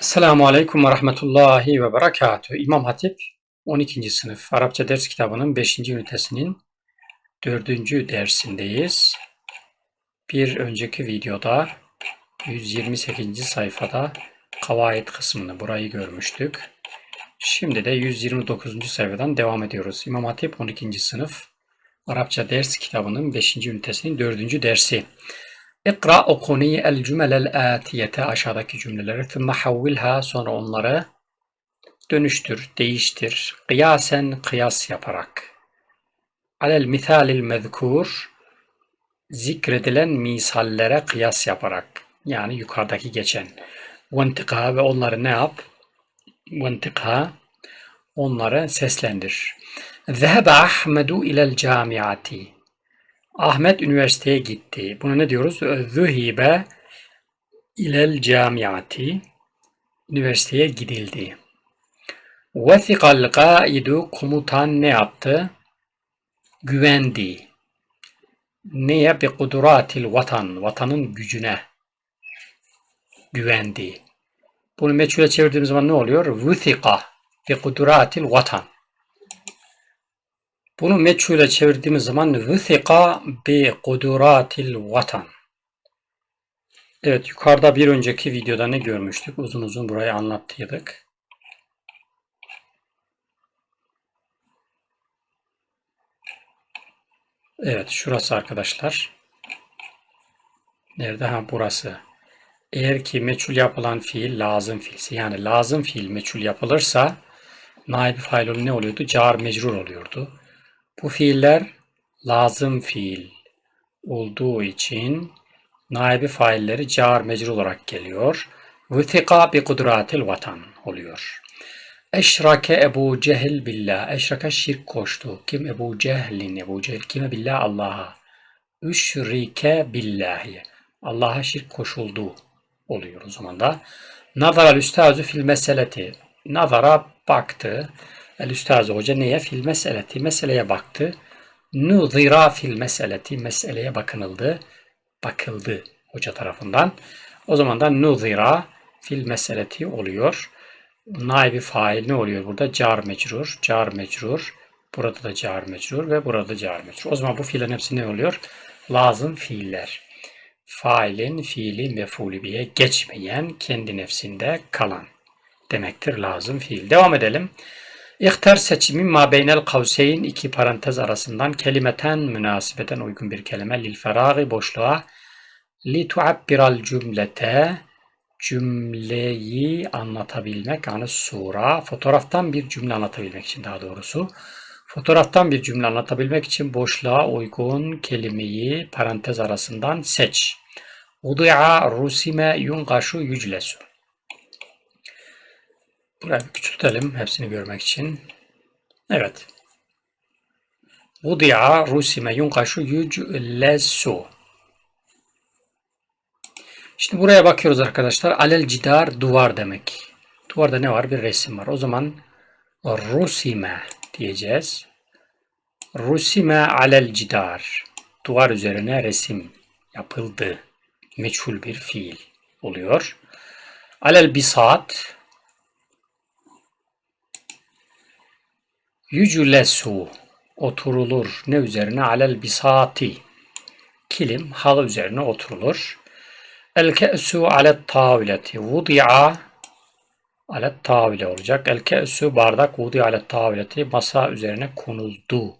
Selamun Aleyküm ve Rahmetullahi ve Berekatuhu. İmam Hatip 12. sınıf Arapça ders kitabının 5. ünitesinin 4. dersindeyiz. Bir önceki videoda 128. sayfada kavaid kısmını burayı görmüştük. Şimdi de 129. sayfadan devam ediyoruz. İmam Hatip 12. sınıf Arapça ders kitabının 5. ünitesinin 4. dersi. İkra okuni el cümelel atiyete aşağıdaki cümleleri thumma havvilha sonra onları dönüştür, değiştir. Kıyasen kıyas yaparak. Alel mithalil mezkur zikredilen misallere kıyas yaparak. Yani yukarıdaki geçen. Ventika ve onları ne yap? Ventika onları seslendir. Zehebe Ahmedu ilel camiati. Ahmet üniversiteye gitti. Buna ne diyoruz? Zühibe ilel camiati. Üniversiteye gidildi. Vesikal gaidu komutan ne yaptı? Güvendi. Neye? Bi kuduratil vatan. Vatanın gücüne güvendi. Bunu meçhule çevirdiğimiz zaman ne oluyor? Vüthika bi kuduratil vatan. Bunu meçhule çevirdiğimiz zaman vüthika bi kuduratil vatan. Evet yukarıda bir önceki videoda ne görmüştük? Uzun uzun burayı anlattıydık. Evet şurası arkadaşlar. Nerede? Ha burası. Eğer ki meçhul yapılan fiil lazım fiilse yani lazım fiil meçhul yapılırsa naib fail ne oluyordu? Car mecrur oluyordu. Bu fiiller lazım fiil olduğu için naibi failleri car mecrur olarak geliyor. Vüthika bi kudratil vatan oluyor. Eşrake Ebu Cehil billah. Eşrake şirk koştu. Kim Ebu Cehil'in Ebu Cehil. Kime billah? Allah'a. Üşrike billahi. Allah'a şirk koşuldu oluyor o zaman da. Nazara üstazü fil meseleti. Nazara baktı. El üstazı hoca neye? Fil meseleti. Meseleye baktı. Nuzira fil meseleti. Meseleye bakınıldı. Bakıldı hoca tarafından. O zaman da nuzira fil meseleti oluyor. Naibi fail ne oluyor burada? Car mecrur, car mecrur. Burada da car mecrur ve burada da car mecrur. O zaman bu fiillerin hepsi ne oluyor? Lazım fiiller. Failin fiili mefulü biye geçmeyen, kendi nefsinde kalan demektir lazım fiil. Devam edelim. İhtar seçimi ma beynel kavseyn iki parantez arasından kelimeten münasibeten uygun bir kelime lil feragi boşluğa li tuabbiral cümlete cümleyi anlatabilmek yani sura fotoğraftan bir cümle anlatabilmek için daha doğrusu fotoğraftan bir cümle anlatabilmek için boşluğa uygun kelimeyi parantez arasından seç. Udi'a rusime yunqaşu yüclesu. Burayı küçültelim hepsini görmek için. Evet. Udi'a rusime yunqaşu yüclesu. Şimdi buraya bakıyoruz arkadaşlar. Alel cidar duvar demek. Duvarda ne var? Bir resim var. O zaman rusime diyeceğiz. Rusime alel cidar. Duvar üzerine resim yapıldı. Meçhul bir fiil oluyor. Alel bisat yücülesu oturulur. Ne üzerine? Alel bisati kilim halı üzerine oturulur. El ke'su alet tavileti vudi'a alet tavile olacak. El ke'su bardak vudi'a alet tavileti masa üzerine konuldu.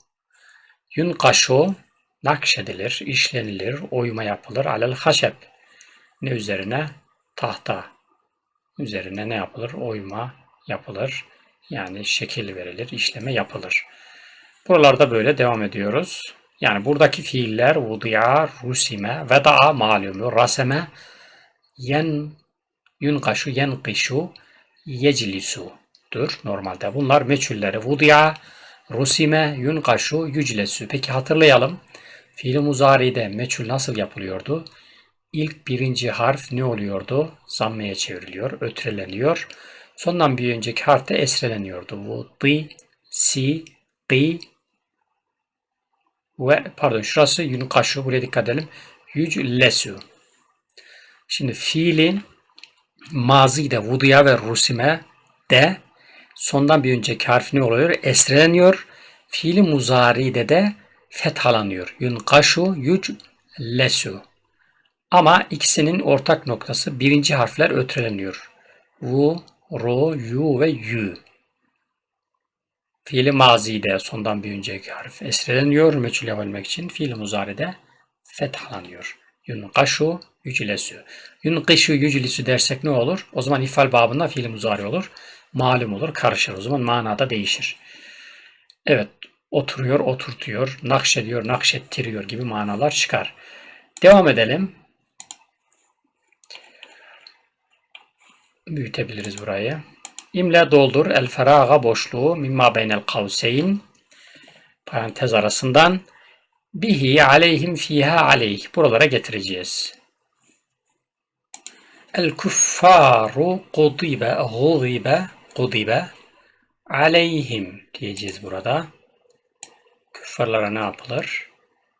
Yunkaşu nakşedilir, işlenilir, oyma yapılır. Alel haşeb ne üzerine? Tahta üzerine ne yapılır? Oyma yapılır. Yani şekil verilir, işleme yapılır. Buralarda böyle devam ediyoruz. Yani buradaki fiiller vudiya, rusime, veda'a malumu, raseme, yen, yunkaşu, yenkişu, yeclisu'dur normalde. Bunlar meçhulleri. Vudiya, rusime, yunkaşu, yüclesu. Peki hatırlayalım. Fiil-i muzari'de meçhul nasıl yapılıyordu? İlk birinci harf ne oluyordu? Zammeye çevriliyor, ötreleniyor. Sondan bir önceki harf de esreleniyordu. Vudi, si, qi, ve pardon şurası yunkaşu buraya dikkat edelim. Yüclesu. Şimdi fiilin mazide vuduya ve rusime de sondan bir önceki harf ne oluyor? Esreleniyor. Fiili muzari'de de fethalanıyor. Yunkaşu lesu. Ama ikisinin ortak noktası birinci harfler ötreleniyor. U, ro, yu ve yu. Fiili mazide sondan bir önceki harf esreleniyor. Meçhul yapabilmek için fiili muzaride fethalanıyor. Yunkaşu yücülesü. Yunkışu yücülesü dersek ne olur? O zaman ifal babında fiil muzari olur. Malum olur, karışır. O zaman manada değişir. Evet, oturuyor, oturtuyor, nakşediyor, nakşettiriyor gibi manalar çıkar. Devam edelim. Büyütebiliriz burayı. İmle doldur el feraga boşluğu mimma beynel kavseyn parantez arasından bihi aleyhim fiha aleyh buralara getireceğiz. El kuffaru kudibe gudibe kudibe aleyhim diyeceğiz burada. Küffarlara ne yapılır?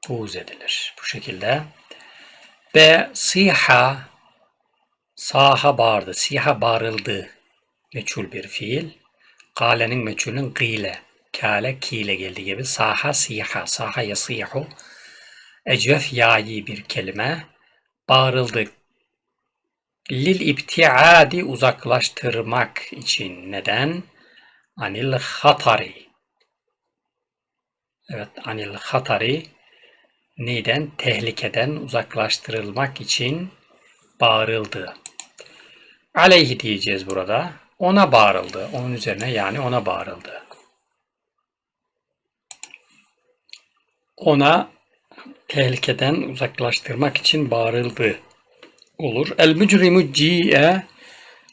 Buğz edilir. Bu şekilde. Ve siha saha bağırdı. Siha bağırıldı. Meçhul bir fiil. Kalenin meçhulün gıyle. Kale kiyle geldiği gibi. Saha siha. Saha yasihu. Ecvef yayi bir kelime. Bağırıldı. Lil ibtiadi uzaklaştırmak için. Neden? Anil hatari. Evet, anil hatari neyden? Tehlikeden uzaklaştırılmak için bağırıldı. Aleyhi diyeceğiz burada. Ona bağırıldı. Onun üzerine yani ona bağırıldı. Ona tehlikeden uzaklaştırmak için bağırıldı. Olur. El mücrimu ci'e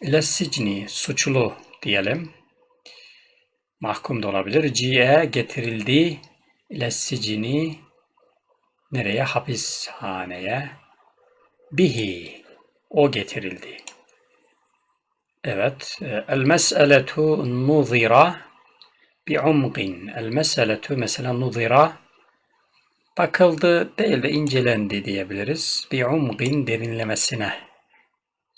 ile sicni. Suçlu diyelim. Mahkum da olabilir. Ci'e getirildi ile sicni nereye? Hapishaneye. Bihi. O getirildi. Evet. El mes'eletu nuzira bi umqin. El mes'eletu mesela nuzira bakıldı değil de incelendi diyebiliriz. Bi umqin derinlemesine.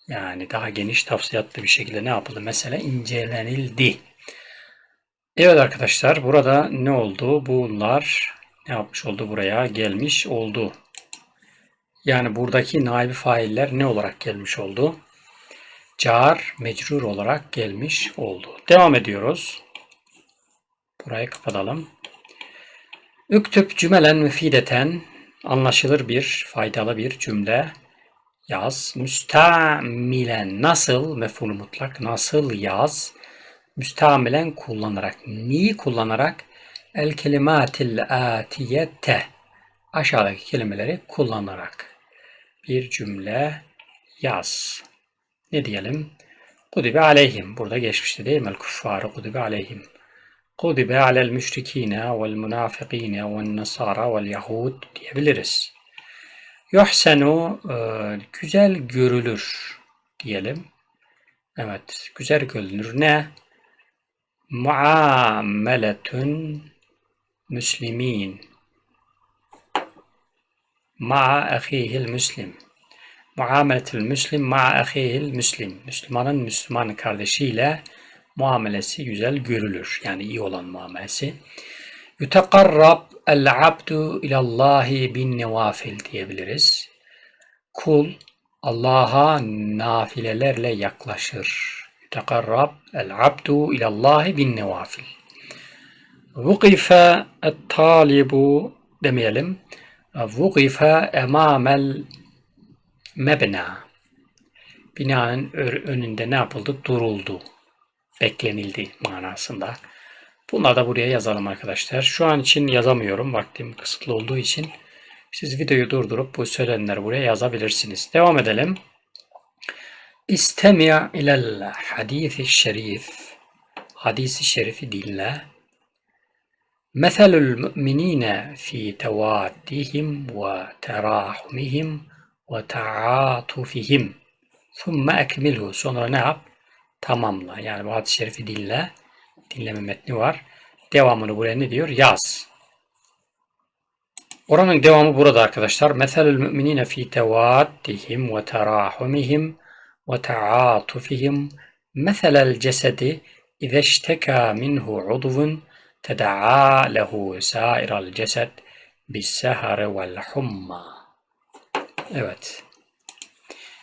Yani daha geniş tafsiyatlı bir şekilde ne yapıldı? Mesela incelenildi. Evet arkadaşlar burada ne oldu? Bunlar ne yapmış oldu buraya? Gelmiş oldu. Yani buradaki naibi failler ne olarak gelmiş oldu? Car, mecrur olarak gelmiş oldu. Devam ediyoruz. Burayı kapatalım. Üktüp cümelen müfideten anlaşılır bir, faydalı bir cümle yaz. Müstamilen nasıl mef'ul mutlak nasıl yaz. Müstamilen kullanarak. Neyi kullanarak? El kelimatil atiyete aşağıdaki kelimeleri kullanarak bir cümle yaz. Ne diyelim? Kudibe aleyhim. Burada geçmişti değil mi? El kuffaru kudibe aleyhim. Kudibe alel müşrikine vel münafikine vel nasara vel yahud diyebiliriz. Yuhsenu e, güzel görülür diyelim. Evet, güzel görülür. Ne? Muameletun müslimin ma'a ahihil müslim. Muameletül müslim ma'a ahihil müslim. Müslümanın Müslüman kardeşiyle muamelesi güzel görülür. Yani iyi olan muamelesi. Yutekarrab el abdu ilallahi bin nevafil diyebiliriz. Kul Allah'a nafilelerle yaklaşır. Yutekarrab el abdu ilallahi bin nevafil. Vukife et talibu demeyelim. Vukife emamel mebna. Binanın önünde ne yapıldı? Duruldu. Beklenildi manasında. Bunları da buraya yazalım arkadaşlar. Şu an için yazamıyorum. Vaktim kısıtlı olduğu için. Siz videoyu durdurup bu söylenenleri buraya yazabilirsiniz. Devam edelim. İstemi' ilel hadisi şerif. Hadisi şerifi dinle. Meselül müminine fi tevaddihim ve terahumihim ve taatufihim. Thumme ekmilhu. Sonra ne yap? Tamamla. Yani bu hadis-i şerifi dinle. Dinleme metni var. Devamını buraya ne diyor? Yaz. Oranın devamı burada arkadaşlar. Meselül müminine fi tevaddihim ve terahumihim وتعاطفهم مثل الجسد إذا اشتكى منه عضو تداعى له سائر الجسد بالسهر والحمى Evet.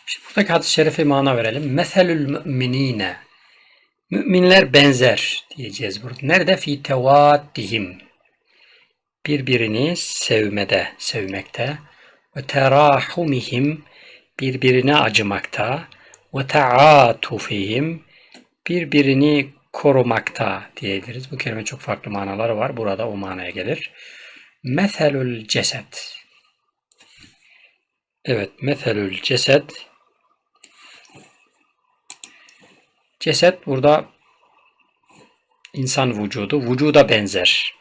Şimdi buradaki hadis-i şerife mana verelim. Meselül müminine. Müminler benzer diyeceğiz burada. Nerede? Fi tevaddihim. Birbirini sevmede, sevmekte. Ve terahumihim. Birbirine acımakta. Ve taatufihim. Birbirini korumakta diyebiliriz. Bu kelime çok farklı manaları var. Burada o manaya gelir. Meselül ceset. Evet, meselül ceset. Ceset burada insan vücudu, vücuda benzer.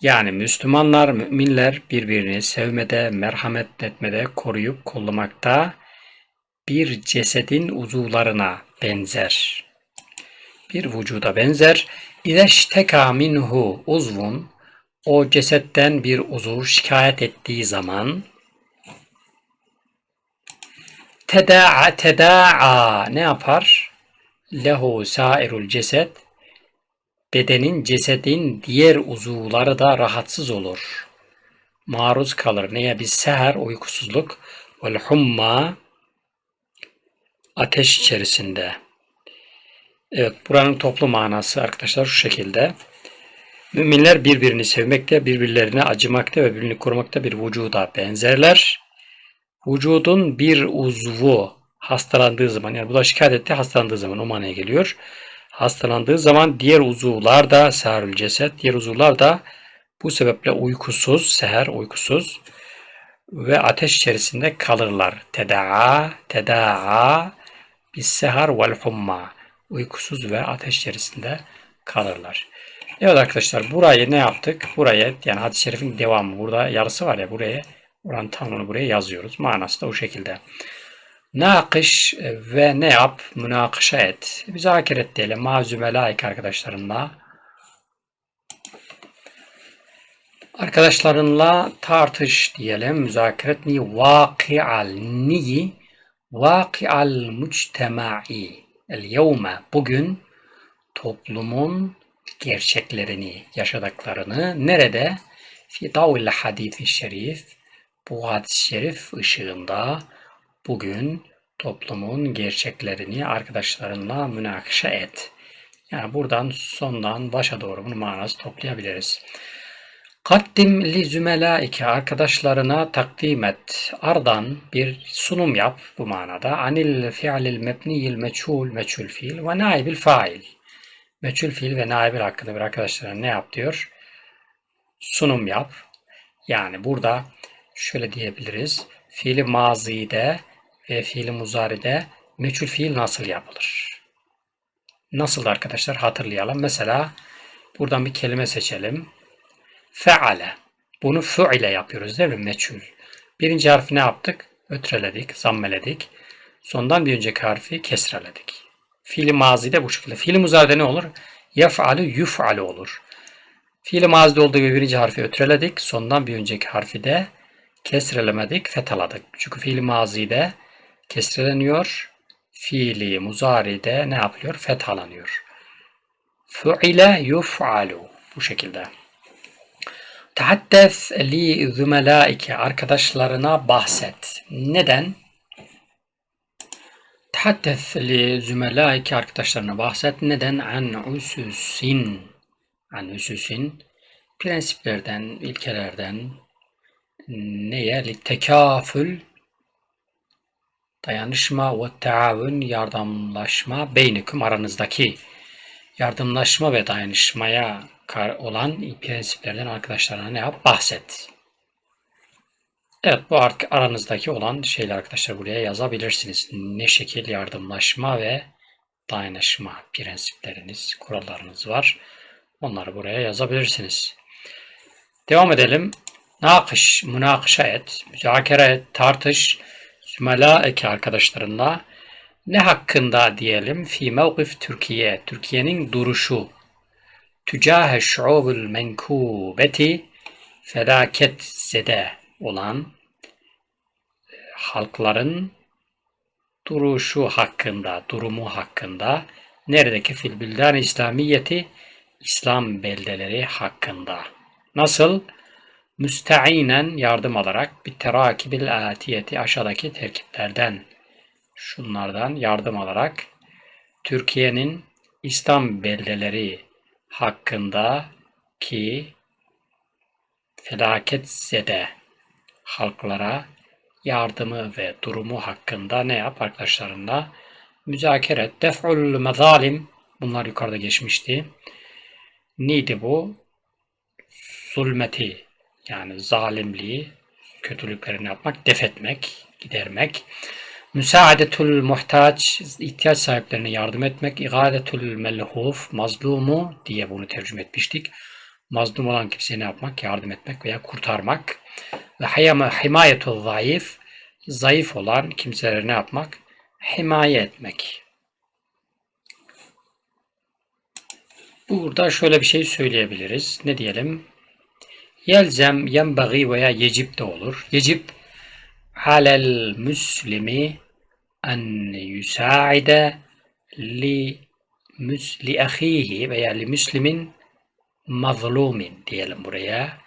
Yani Müslümanlar, müminler birbirini sevmede, merhamet etmede, koruyup kollamakta bir cesedin uzuvlarına benzer. Bir vücuda benzer. İzeşteka minhu uzvun o cesetten bir uzuv şikayet ettiği zaman teda'a teda'a ne yapar? Lehu sairul ceset bedenin cesedin diğer uzuvları da rahatsız olur. Maruz kalır. Neye? Bir seher, uykusuzluk. Vel humma ateş içerisinde. Evet, buranın toplu manası arkadaşlar şu şekilde. Müminler birbirini sevmekte, birbirlerine acımakta ve birbirini korumakta bir vücuda benzerler. Vücudun bir uzvu hastalandığı zaman, yani bu da şikayet etti, hastalandığı zaman o manaya geliyor. Hastalandığı zaman diğer uzuvlar da seherül ceset, diğer uzuvlar da bu sebeple uykusuz, seher uykusuz ve ateş içerisinde kalırlar. Tedaa, tedaa bis seher vel humma. Uykusuz ve ateş içerisinde kalırlar. Evet arkadaşlar burayı ne yaptık? Buraya yani hadis-i şerifin devamı. Burada yarısı var ya buraya. Oranın tamamını buraya yazıyoruz. Manası da o şekilde. Nakış ve ne yap? Münakışa et. Müzakere et diyelim. Mazüme layık arkadaşlarınla. Arkadaşlarınla tartış diyelim. Müzakere et. Ni vaki'al niyi vaki'al müctemai. El yevme bugün toplumun gerçeklerini, yaşadıklarını nerede? Fi davil hadisi şerif bu hadis-i şerif ışığında bugün toplumun gerçeklerini arkadaşlarınla münakışa et. Yani buradan sondan başa doğru bunu manası toplayabiliriz. Kaddim li zümelaike arkadaşlarına takdim et. Ardan bir sunum yap bu manada. Anil fi'lil mebniyil meçhul meçhul fiil ve naibil fail. Meçhul fiil ve naibil hakkında bir arkadaşlarına ne yap diyor? Sunum yap. Yani burada şöyle diyebiliriz. Fiili mazide ve fiili muzaride meçhul fiil nasıl yapılır? Nasıl arkadaşlar hatırlayalım. Mesela buradan bir kelime seçelim. Feale. Bunu fuile yapıyoruz değil mi? Meçhul. Birinci harfi ne yaptık? Ötreledik, zammeledik. Sondan bir önceki harfi kesreledik. Fiili mazide bu şekilde. Fiili muzaride ne olur? Yef'alu yuf'alu olur. Fiili mazide olduğu gibi birinci harfi ötreledik. Sondan bir önceki harfi de kesrelemedik, fethaladık. Çünkü fiili mazide kesreleniyor. Fiili muzaride ne yapıyor? Fethalanıyor. Fu'ile yuf'alu. Bu şekilde. Tehaddes li zümelaike arkadaşlarına bahset. Neden? Tehaddes li zümelaike arkadaşlarına bahset. Neden? An ususin. An ususin. Prensiplerden, ilkelerden, neye? Tekafül dayanışma ve taavun yardımlaşma beynikum aranızdaki yardımlaşma ve dayanışmaya olan prensiplerden arkadaşlarına ne yap? Bahset. Evet bu aranızdaki olan şeyler arkadaşlar buraya yazabilirsiniz. Ne şekil yardımlaşma ve dayanışma prensipleriniz, kurallarınız var. Onları buraya yazabilirsiniz. Devam edelim. Nakış, münakışa et, müzakere et, tartış, zümelaeke arkadaşlarınla ne hakkında diyelim? Fi mevkif Türkiye, Türkiye'nin duruşu. Tücahe şu'ubul menkubeti felaket zede olan halkların duruşu hakkında, durumu hakkında. Neredeki fil bildan İslamiyeti İslam beldeleri hakkında. Nasıl? Müsteinen yardım alarak bir terakibil atiyeti aşağıdaki terkiplerden şunlardan yardım alarak Türkiye'nin İslam beldeleri hakkında ki felaket zede halklara yardımı ve durumu hakkında ne yap arkadaşlarınla müzakere. Def'ul mezalim bunlar yukarıda geçmişti. Neydi bu? Zulmeti yani zalimliği, kötülüklerini yapmak, def etmek, gidermek. Müsaadetül muhtaç, ihtiyaç sahiplerine yardım etmek. İgadetül melhuf, mazlumu diye bunu tercüme etmiştik. Mazlum olan kimseye ne yapmak? Yardım etmek veya kurtarmak. Ve himayetul zayıf, zayıf olan kimselere ne yapmak? Himaye etmek. Burada şöyle bir şey söyleyebiliriz. Ne diyelim? Yelzem, yenbagi veya yecib de olur. Yecib alel müslimi en yusaide li li ahihi veya li müslimin mazlumin diyelim buraya.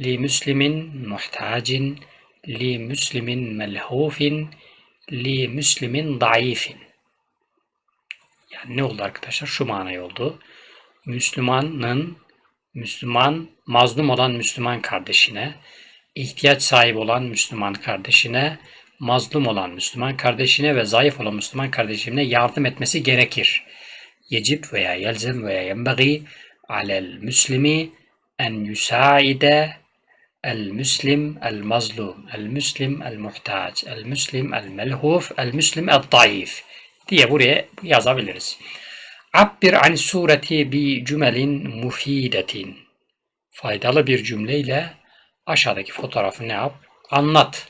Li müslimin muhtacin li müslimin melhufin li müslimin daifin. Yani ne oldu arkadaşlar? Şu manayı oldu. Müslümanın Müslüman, mazlum olan Müslüman kardeşine, ihtiyaç sahibi olan Müslüman kardeşine, mazlum olan Müslüman kardeşine ve zayıf olan Müslüman kardeşine yardım etmesi gerekir. Yecib veya yelzem veya yenbagi alel müslimi en yusaide el müslim el mazlum el müslim el muhtaç el müslim el melhuf el müslim el daif diye buraya yazabiliriz. Abbir an sureti bi cümelin mufidetin. Faydalı bir cümleyle aşağıdaki fotoğrafı ne yap? Anlat.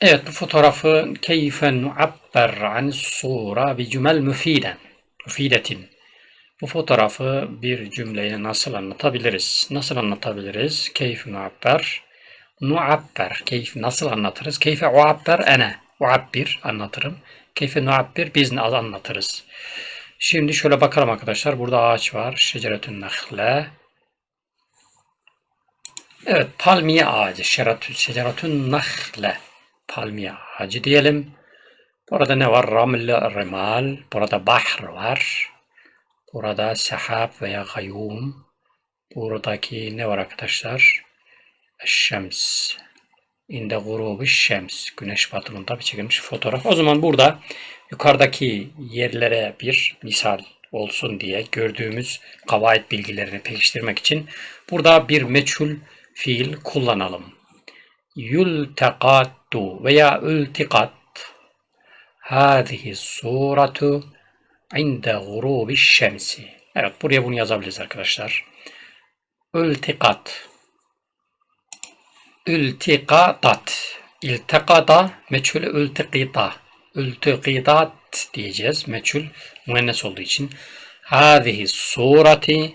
Evet bu fotoğrafı keyfe nuabber an sura bi cümel müfiden. Müfidetin. Bu fotoğrafı bir cümleyle nasıl anlatabiliriz? Nasıl anlatabiliriz? Keyfe nuabber. Nuabber. Keyif nasıl anlatırız? Keyfe uabber ene. Uabbir anlatırım. Keyfe nuabbir biz anlatırız. Şimdi şöyle bakalım arkadaşlar. Burada ağaç var. Şeceretün nahle. Evet palmiye ağacı. Şeceretün nahle. Palmiye ağacı diyelim. Burada ne var? Raml, remal. Burada bahr var. Burada sahab veya gayyum. Buradaki ne var arkadaşlar? Şems. İnde gurubu şems. Güneş batımında bir çekilmiş fotoğraf. O zaman burada yukarıdaki yerlere bir misal olsun diye gördüğümüz kavaid bilgilerini pekiştirmek için burada bir meçhul fiil kullanalım. Yultekattu veya ültikat hâzihi suratu inde gurubi şemsi. Evet buraya bunu yazabiliriz arkadaşlar. Ültikat Ültikatat İltekada meçhul ültikita ültikidat diyeceğiz. Meçhul müennes olduğu için. Hâzihi surati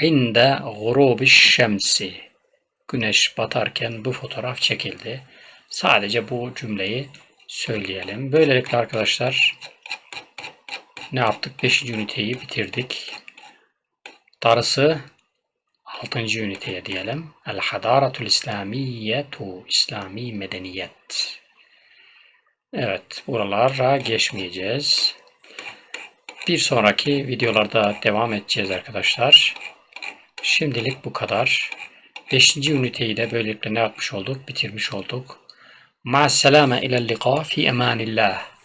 inde gurubi şemsi. Güneş batarken bu fotoğraf çekildi. Sadece bu cümleyi söyleyelim. Böylelikle arkadaşlar ne yaptık? Beşinci üniteyi bitirdik. Darısı altıncı üniteye diyelim. El hadaratul İslamiyetu İslami medeniyet. Evet, buralara geçmeyeceğiz. Bir sonraki videolarda devam edeceğiz arkadaşlar. Şimdilik bu kadar. Beşinci üniteyi de böylelikle ne yapmış olduk? Bitirmiş olduk. Ma'as selame ilel liqa fi emanillah.